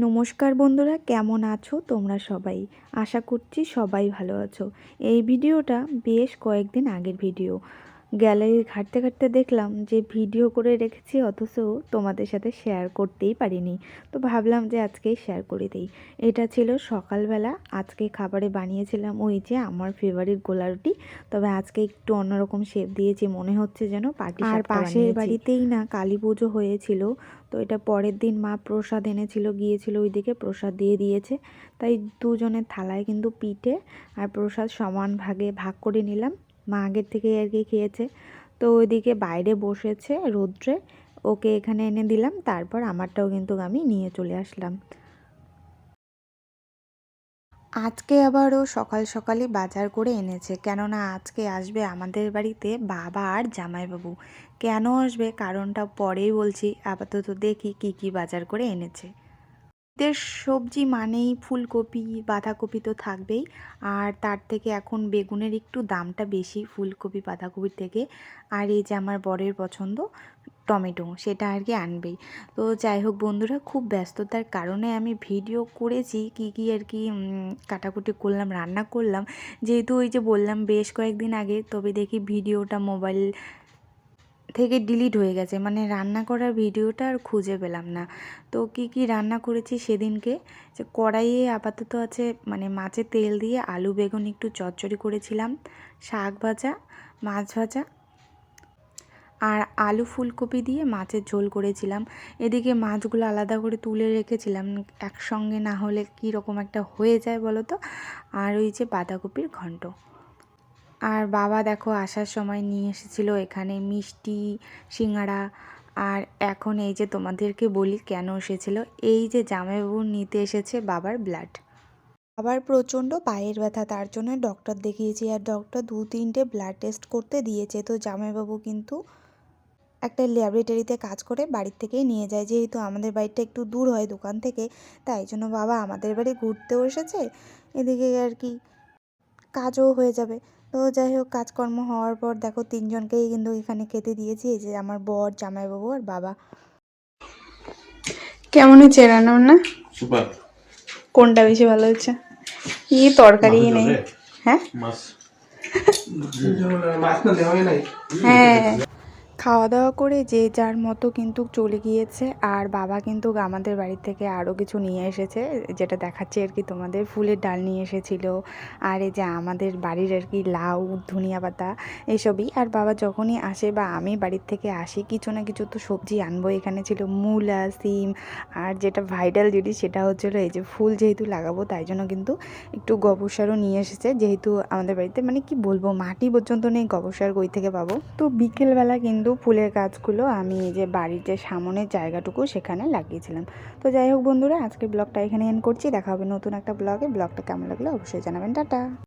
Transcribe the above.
নমস্কার বন্ধুরা, কেমন আছো তোমরা সবাই? আশা করছি সবাই ভালো আছো। এই ভিডিওটা বেশ কয়েকদিন আগের ভিডিও। গ্যালারি ঘাঁটতে ঘাঁটতে দেখলাম যে ভিডিও করে রেখেছি অথচ তোমাদের সাথে শেয়ার করতেই পারিনি। তো ভাবলাম যে আজকেই শেয়ার করে দিই। এটা ছিল সকালবেলা আজকে খাবারে বানিয়েছিলাম ওই যে আমার ফেভারিট গোলা রুটি। তবে আজকে একটু অন্যরকম শেপ দিয়েছি মনে হচ্ছে যেন পাটি আর পাশের বাড়িতেই না কালী পুজো হয়েছিল তো এটা পরের দিন মা প্রসাদ এনেছিল গিয়েছিল ওইদিকে প্রসাদ দিয়ে দিয়েছে। তাই দুজনের থালায় কিন্তু পিঠে আর প্রসাদ সমান ভাগে ভাগ করে নিলাম। মা আগের থেকে আর কি খেয়েছে। তো ওইদিকে বাইরে বসেছে রৌদ্রে। ওকে এখানে এনে দিলাম, তারপর আমারটাও কিন্তু আমি নিয়ে চলে আসলাম। আজকে আবারও সকাল সকালই বাজার করে এনেছে, কেননা আজকে আসবে আমাদের বাড়িতে বাবা আর জামাইবাবু। কেন আসবে? কারণটা পরেই বলছি, আপাতত দেখি কি কি বাজার করে এনেছে। শীতের সবজি মানেই ফুলকপি, বাঁধাকপি তো থাকবেই। আর তার থেকে এখন বেগুনের একটু দামটা বেশি ফুলকপি বাঁধাকপির থেকে। আর এই যে আমার বরের পছন্দ, টমেটো, সেটা আর কি আনবেই। তো যাই হোক বন্ধুরা, খুব ব্যস্ততার কারণে আমি ভিডিও করেছি, কি কি আর কি কাটাকুটি করলাম, রান্না করলাম। যেহেতু ওই যে বললাম বেশ কয়েকদিন আগে, তবে দেখি ভিডিওটা মোবাইল থেকে ডিলিট হয়ে গেছে। মানে রান্না করার ভিডিওটা আর খুঁজে পেলাম না। তো কি কি রান্না করেছি সেদিনকে? যে কড়াইয়ে আপাতত আছে মানে মাছের তেল দিয়ে আলু, বেগুন একটু চচ্চড়ি করেছিলাম, শাক ভাজা, মাছ ভাজা আর আলু ফুলকপি দিয়ে মাছের ঝোল করেছিলাম। এদিকে মাছগুলো আলাদা করে তুলে রেখেছিলাম, একসঙ্গে না হলে কী রকম একটা হয়ে যায় বলো তো আর ওই যে বাঁধাকপির ঘন্ট। আর বাবা দেখো আসার সময় নিয়ে এসেছিল এখানে মিষ্টি সিঙ্গাড়া আর এখন এই যে তোমাদেরকে বলি কেন এসেছিল, এই যে জামাইবাবু নিতে এসেছে বাবার ব্লাড আবার প্রচণ্ড পায়ের ব্যথা, তার জন্য ডক্টর দেখিয়েছি। আর ডক্টর দু তিনটে ব্লাড টেস্ট করতে দিয়েছে। তো জামাইবাবু কিন্তু একটা ল্যাবরেটরিতে কাজ করে বাড়ির থেকেই নিয়ে যায়। যেহেতু আমাদের বাড়িটা একটু দূর হয় দোকান থেকে, তাই জন্য বাবা আমাদের বাড়ি ঘুরতেও এসেছে। এদিকে আর কি কাজও হয়ে যাবে। তো যাই হোক কাজকর্ম হওয়ার পর দেখো তিনজনকেই কিন্তু এখানে খেতে দিয়েছি। এই যে আমার বর জামাই বাবু আর বাবা। কেমন হয়েছে রান্না বান্না? সুপার। কোনটা বেশি ভালো হচ্ছে কি তরকারি নেই। হ্যাঁ? হ্যাঁ। খাওয়া দাওয়া করে যে যার মতো কিন্তু চলে গিয়েছে। আর বাবা কিন্তু আমাদের বাড়ি থেকে আরও কিছু নিয়ে এসেছে, যেটা দেখাচ্ছে আর কি তোমাদের। ফুলের ডাল নিয়ে এসেছিল, আর এই যে আমাদের বাড়ির আর কি লাউ, ধনিয়া পাতা এসবই। আর বাবা যখনই আসে বা আমি বাড়ির থেকে আসি, কিছু না কিছু তো সবজি আনব। এখানে ছিল মূলা, সিম, আর যেটা ভাইরাল জিনিস সেটা হচ্ছিল এই যে ফুল যেহেতু লাগাবো, তাই জন্য কিন্তু একটু গোবর সারও নিয়ে এসেছে। যেহেতু আমাদের বাড়িতে মানে কি বলব, মাটি পর্যন্ত নেই গোবর সার কই থেকে পাবো? তো বিকেলবেলা কিন্তু ফুলের গাছগুলো আমি এই যে বাড়ির যে সামনের জায়গাটুকু সেখানে লাগিয়েছিলাম। তো যাই হোক বন্ধুরা আজকে ব্লগটা এখানে এন করছি। দেখা হবে নতুন একটা ব্লগে। ব্লগটা কেমন লাগল অবশ্যই জানাবেন। টাটা।